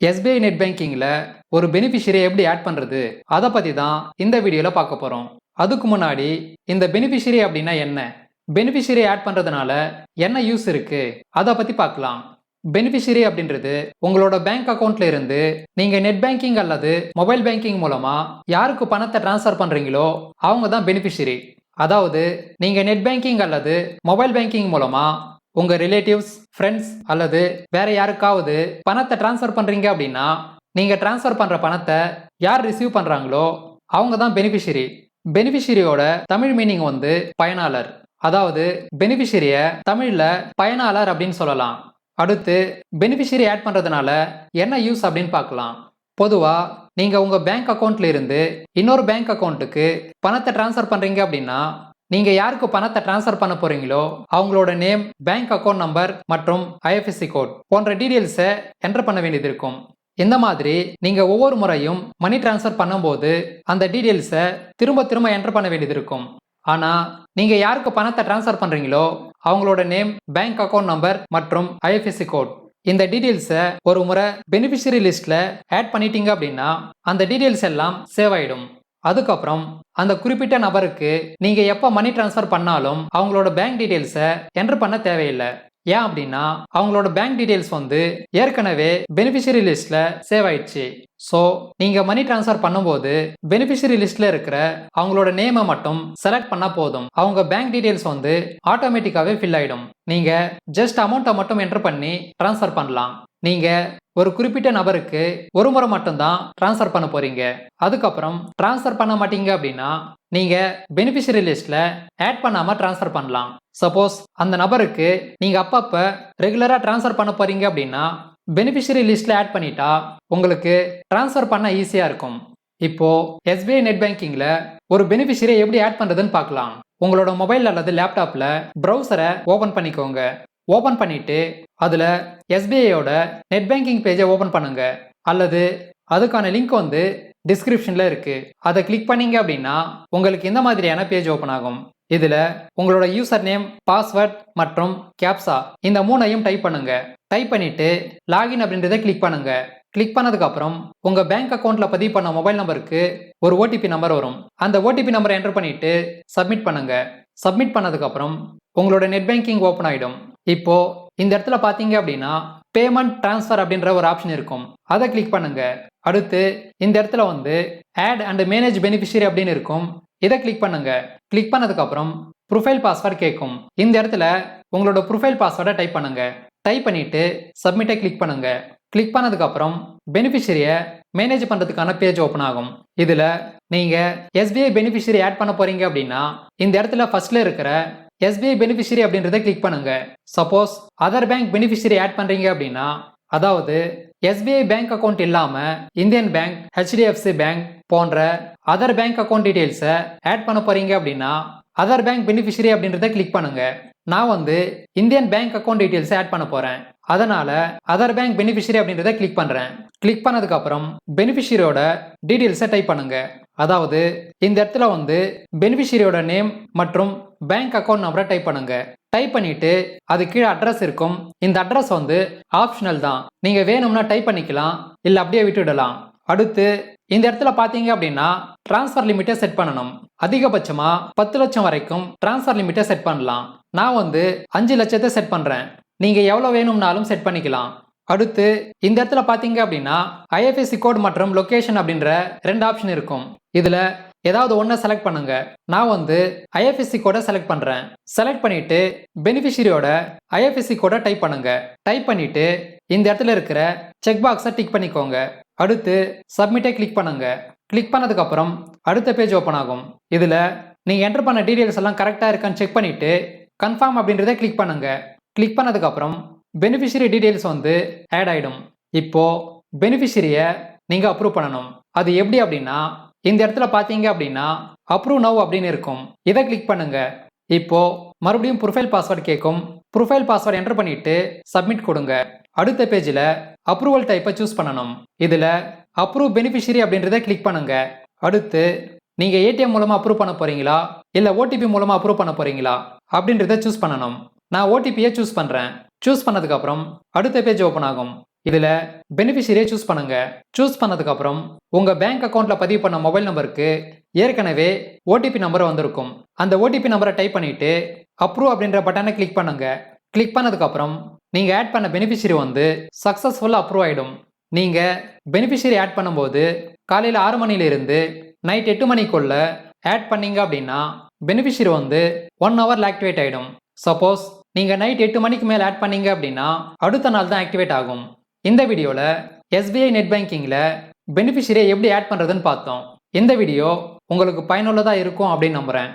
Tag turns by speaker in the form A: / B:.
A: SBI net பேங்கிங்கில் ஒரு பெனிஃபிஷரியை எப்படி add பண்ணுறது அதை பற்றி தான் இந்த வீடியோவில் பார்க்க போகிறோம் அதுக்கு முன்னாடி இந்த பெனிஃபிஷரி அப்படின்னா என்ன? பெனிஃபிஷரி ஆட் பண்ணுறதுனால என்ன யூஸ் இருக்குது அதை பற்றி பார்க்கலாம். பெனிஃபிஷரி அப்படின்றது உங்களோட பேங்க் அக்கௌண்ட்ல இருந்து நீங்க நெட் பேங்கிங் அல்லது மொபைல் பேங்கிங் மூலமா யாருக்கு பணத்தை டிரான்ஸ்ஃபர் பண்றீங்களோ அவங்க தான் பெனிஃபிஷரி அதாவது நீங்க நெட் பேங்கிங் அல்லது மொபைல் பேங்கிங் மூலமா உங்க ரிலேட்டிவ்ஸ் ஃப்ரெண்ட்ஸ் அல்லது வேற யாருக்காவது பணத்தை டிரான்ஸ்ஃபர் பண்றீங்க அப்படின்னா நீங்க டிரான்ஸ்ஃபர் பண்ற பணத்தை யார் ரிசீவ் பண்றாங்களோ அவங்க தான் பெனிஃபிஷரி பெனிஃபிஷரியோட தமிழ் மீனிங் வந்து பயனாளர். அதாவது பெனிஃபிஷரிய தமிழ்ல பயனாளர் அப்படின்னு சொல்லலாம். அடுத்து பெனிஃபிஷரி ஆட் பண்றதுனால என்ன யூஸ் அப்படின்னு பார்க்கலாம். பொதுவா நீங்க உங்க பேங்க் அக்கௌண்ட்ல இருந்து இன்னொரு பேங்க் அக்கௌண்ட்டுக்கு பணத்தை டிரான்ஸ்ஃபர் பண்றீங்க அப்படின்னா நீங்கள் யாருக்கு பணத்தை டிரான்ஸ்ஃபர் பண்ண போறீங்களோ அவங்களோட நேம் பேங்க் அக்கௌண்ட் நம்பர் மற்றும் ஐஎஃப்எஸ்சி கோட் போன்ற டீடைல்ஸை என்டர் பண்ண வேண்டியது இருக்கும். இந்த மாதிரி நீங்கள் ஒவ்வொரு முறையும் மணி டிரான்ஸ்ஃபர் பண்ணும்போது அந்த டீடைல்ஸை திரும்ப திரும்ப என்டர் பண்ண வேண்டியது இருக்கும். ஆனால் நீங்கள் யாருக்கு பணத்தை டிரான்ஸ்ஃபர் பண்ணுறீங்களோ அவங்களோட நேம் பேங்க் அக்கவுண்ட் நம்பர் மற்றும் ஐஎஃப்எஸ்சி கோட் இந்த டீடைல்ஸை ஒரு முறை பெனிஃபிஷரி லிஸ்ட்டில் ஆட் பண்ணிட்டீங்க அப்படின்னா அந்த டீடைல்ஸ் எல்லாம் சேவ் ஆகிடும் அதுக்கப்புறம் அந்த குறிப்பிட்ட நபருக்கு நீங்க எப்ப மணி டிரான்ஸ்ஃபர் பண்ணாலும் அவங்களோட பேங்க் டீடைல்ஸை என்டர் பண்ண தேவையில்லை. ஏன் அப்படின்னா அவங்களோட பேங்க் டீடைல்ஸ் வந்து ஏற்கனவே பெனிஃபிஷியரி லிஸ்ட்ல சேவ் ஆயிடுச்சு. ஸோ நீங்க மணி டிரான்ஸ்ஃபர் பண்ணும்போது பெனிஃபிஷியரி லிஸ்ட்ல இருக்கிற அவங்களோட நேமை மட்டும் செலக்ட் பண்ணா போதும். அவங்க பேங்க் டீடைல்ஸ் வந்து ஆட்டோமேட்டிக்காவே ஃபில் ஆயிடும். நீங்க ஜஸ்ட் அமௌண்ட்டை மட்டும் என்டர் பண்ணி டிரான்ஸ்ஃபர் பண்ணலாம். நீங்க ஒரு குறிப்பிட்ட நபருக்கு ஒரு முறை மட்டும்தான் டிரான்ஸ்ஃபர் பண்ண போறீங்க. அதுக்கப்புறம் டிரான்ஸ்ஃபர் பண்ண மாட்டீங்க அப்படின்னா நீங்க பெனிஃபிஷியரி லிஸ்ட்ல ஆட் பண்ணாம டிரான்ஸ்ஃபர் பண்ணலாம். சப்போஸ் அந்த நபருக்கு நீங்க அப்பப்ப ரெகுலரா டிரான்ஸ்ஃபர் பண்ண போறீங்க அப்படின்னா பெனிஃபிஷியரி லிஸ்ட்ல ஆட் பண்ணிட்டா உங்களுக்கு டிரான்ஸ்ஃபர் பண்ண ஈஸியா இருக்கும். இப்போ எஸ்பிஐ நெட் பேங்கிங்ல ஒரு பெனிஃபிஷரியை எப்படி ஆட் பண்றதுன்னு பார்க்கலாம். உங்களோட மொபைல் அல்லது லேப்டாப்ல ப்ரௌசரை ஓபன் பண்ணிக்கோங்க. ஓப்பன் பண்ணிட்டு அதில் எஸ்பிஐயோட நெட் பேங்கிங் பேஜை ஓப்பன் பண்ணுங்க. அல்லது அதுக்கான லிங்க் வந்து டிஸ்கிரிப்ஷனில் இருக்கு. அதை கிளிக் பண்ணீங்க அப்படின்னா உங்களுக்கு இந்த மாதிரியான பேஜ் ஓப்பன் ஆகும். இதில் உங்களோட யூசர் நேம் பாஸ்வேர்ட் மற்றும் கேப்சா இந்த மூணையும் டைப் பண்ணுங்க. டைப் பண்ணிட்டு லாகின் அப்படின்றத கிளிக் பண்ணுங்க. கிளிக் பண்ணதுக்கப்புறம் உங்கள் பேங்க் அக்கௌண்ட்டில் பதிவு பண்ண மொபைல் நம்பருக்கு ஒரு ஓடிபி நம்பர் வரும். அந்த ஓடிபி நம்பரை என்டர் பண்ணிட்டு சப்மிட் பண்ணுங்க. சப்மிட் பண்ணதுக்கப்புறம் உங்களோட நெட் பேங்கிங் ஓப்பன் ஆகிடும் இப்போ இந்த இடத்துல பாத்தீங்க அப்படின்னா பேமெண்ட் டிரான்ஸ்ஃபர் அப்படின்ற ஒரு ஆப்ஷன் இருக்கும். அதை கிளிக் பண்ணுங்க. அடுத்து இந்த இடத்துல வந்து ஆட் அண்ட் மேனேஜ் பெனிஃபிஷரி அப்படின்னு இருக்கும். இதை கிளிக் பண்ணுங்க. கிளிக் பண்ணதுக்கு அப்புறம் ப்ரொஃபைல் பாஸ்வேர்ட் கேட்கும். இந்த இடத்துல உங்களோட ப்ரொஃபைல் பாஸ்வேர்டை டைப் பண்ணுங்க. டைப் பண்ணிட்டு சப்மிட்டை கிளிக் பண்ணுங்க. கிளிக் பண்ணதுக்கு அப்புறம் பெனிஃபிஷரியை மேனேஜ் பண்றதுக்கான பேஜ் ஓப்பன் ஆகும். இதுல நீங்க எஸ்பிஐ பெனிஃபிஷரி ஆட் பண்ண போறீங்க அப்படின்னா இந்த இடத்துல ஃபர்ஸ்ட்ல இருக்கிற எஸ்பிஐ பெனிஃபிஷரி அப்படின்றத கிளிக் பண்ணுங்க. Suppose other bank beneficiary add பண்றீங்க அப்படின்னா அதாவது எஸ்பிஐ பேங்க் அக்கௌண்ட் இல்லாம இந்தியன் பேங்க் ஹெச்டிஎஃப்சி பேங்க் போன்ற அதர் பேங்க் அக்கவுண்ட் டீடைல்ஸை ஆட் பண்ண போறீங்க அப்படின்னா அதர் பேங்க் பெனிஃபிஷரி அப்படின்றத கிளிக் பண்ணுங்க. நான் வந்து இந்தியன் பேங்க் அக்கௌண்ட் டீட்டெயில்ஸை ஆட் பண்ண போறேன். அதனால அதர் பேங்க் பெனிஃபிஷரி அப்படின்றத கிளிக் பண்றேன். கிளிக் பண்ணதுக்கு அப்புறம் பெனிஃபிஷரியோட டீடைல்ஸை டைப் பண்ணுங்க. அதாவது இந்த இடத்துல வந்து பெனிஃபிஷரியோட நேம் மற்றும் பேங்க் அக்கௌண்ட் நம்பரை டைப் பண்ணுங்க. டைப் பண்ணிட்டு அது கீழே அட்ரஸ் இருக்கும். இந்த அட்ரஸ் வந்து ஆப்ஷனல் தான். நீங்க வேணும்னா டைப் பண்ணிக்கலாம் இல்ல அப்படியே விட்டுடலாம் அடுத்து இந்த இடத்துல பாத்தீங்க அப்படின்னா டிரான்ஸ்ஃபர் லிமிட்டை செட் பண்ணணும். அதிகபட்சமா பத்து லட்சம் வரைக்கும் டிரான்ஸ்ஃபர் லிமிட்டை செட் பண்ணலாம். நான் வந்து அஞ்சு லட்சத்தை செட் பண்றேன். நீங்க எவ்வளவு வேணும்னாலும் செட் பண்ணிக்கலாம். அடுத்து இந்த இடத்துல பார்த்தீங்க அப்படின்னா ஐஎஃப்எஸ்சி கோட் மற்றும் லொக்கேஷன் அப்படின்ற ரெண்டு ஆப்ஷன் இருக்கும். இதில் ஏதாவது ஒன்றை செலக்ட் பண்ணுங்க. நான் வந்து ஐஎஃப்எஸ்சி கோடை செலக்ட் பண்ணுறேன் செலக்ட் பண்ணிட்டு பெனிஃபிஷரியோட ஐஎஃப்எஸ்சி கோடை டைப் பண்ணுங்க. டைப் பண்ணிட்டு இந்த இடத்துல இருக்கிற செக் பாக்ஸை டிக் பண்ணிக்கோங்க. அடுத்து சப்மிட்டை கிளிக் பண்ணுங்க. கிளிக் பண்ணதுக்கப்புறம் அடுத்த பேஜ் ஓப்பன் ஆகும். இதில் நீங்கள் என்டர் பண்ண டீடைல்ஸ் எல்லாம் கரெக்டாக இருக்கான்னு செக் பண்ணிவிட்டு கன்ஃபார்ம் அப்படின்றத கிளிக் பண்ணுங்க. கிளிக் பண்ணதுக்கப்புறம் பெனிஃபிஷரி டீடைல்ஸ் வந்து ஆட் ஆகிடும் இப்போ பெனிஃபிஷரியை நீங்கள் அப்ரூவ் பண்ணணும். அது எப்படி அப்படின்னா இந்த இடத்துல பார்த்தீங்க அப்படின்னா அப்ரூவ் நவ் அப்படின்னு இருக்கும். இதை கிளிக் பண்ணுங்க. இப்போ மறுபடியும் ப்ரொஃபைல் பாஸ்வேர்டு கேட்கும் ப்ரொஃபைல் பாஸ்வேர்டு என்டர் பண்ணிட்டு சப்மிட் கொடுங்க. அடுத்த பேஜில் அப்ரூவல் டைப்பை சூஸ் பண்ணணும். இதில் அப்ரூவ் பெனிஃபிஷரி அப்படின்றத கிளிக் பண்ணுங்க. அடுத்து நீங்கள் ஏடிஎம் மூலமாக அப்ரூவ் பண்ண போறீங்களா? இல்லை ஓடிபி மூலமாக அப்ரூவ் பண்ண போறீங்களா? அப்படின்றத சூஸ் பண்ணணும். நான் ஓடிபியை சூஸ் பண்ணுறேன் சூஸ் பண்ணதுக்கு அப்புறம் அடுத்த பேஜ் ஓப்பன் ஆகும். இதுல பெனிஃபிஷரியை சூஸ் பண்ணுங்க. சூஸ் பண்ணதுக்கு அப்புறம் உங்க பேங்க் அக்கௌண்ட்டில் பதிவு பண்ண மொபைல் நம்பருக்கு ஏற்கனவே ஓடிபி நம்பர் வந்திருக்கும். அந்த ஓடிபி நம்பரை டைப் பண்ணிட்டு அப்ரூவ் அப்படின்ற பட்டனை கிளிக் பண்ணுங்க. கிளிக் பண்ணதுக்கு அப்புறம் நீங்க ஆட் பண்ண பெனிஃபிஷரி வந்து சக்சஸ்ஃபுல்லா அப்ரூவ் ஆயிடும். நீங்க பெனிஃபிஷரி ஆட் பண்ணும்போது காலையில ஆறு மணில இருந்து நைட் எட்டு மணிக்குள்ள ஆட் பண்ணீங்க அப்படின்னா பெனிஃபிஷரி வந்து ஒன் ஹவர்ல ஆக்டிவேட் ஆயிடும். சப்போஸ் நீங்கள் நைட் எட்டு மணிக்கு மேலே ஆட் பண்ணீங்க அப்படின்னா அடுத்த நாள் தான் ஆக்டிவேட் ஆகும். இந்த வீடியோவில் எஸ்பிஐ நெட் பேங்கிங்கில் பெனிஃபிஷரியை எப்படி ஆட் பண்ணுறதுன்னு பார்த்தோம். இந்த வீடியோ உங்களுக்கு பயனுள்ளதாக இருக்கும் அப்படின்னு நம்புகிறேன்